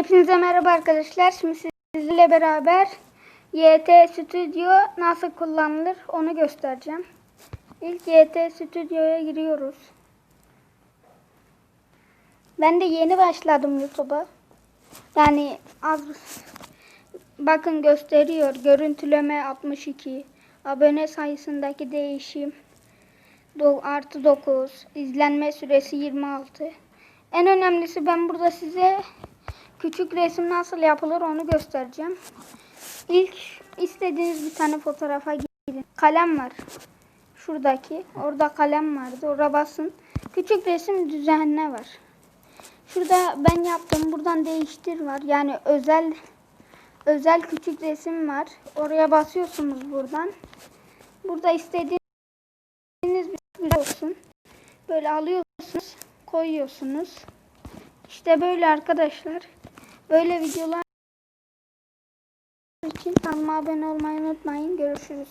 Hepinize merhaba arkadaşlar. Şimdi sizlerle beraber YT Studio nasıl kullanılır onu göstereceğim. İlk YT Studio'ya giriyoruz. Ben de yeni başladım YouTube'a. Yani az bakın gösteriyor. Görüntüleme 62. Abone sayısındaki değişim artı 9. izlenme süresi 26. En önemlisi ben burada size küçük resim nasıl yapılır onu göstereceğim. İlk istediğiniz bir tane fotoğrafa gidin. Kalem var. Şuradaki. Orada kalem vardı. Oraya basın. Küçük resim düzenle var. Şurada ben yaptım. Buradan değiştir var. Yani özel özel küçük resim var. Oraya basıyorsunuz buradan. Burada istediğiniz bir olsun. Böyle alıyorsunuz, koyuyorsunuz. İşte böyle arkadaşlar. Böyle videolar için kanalıma abone olmayı unutmayın. Görüşürüz.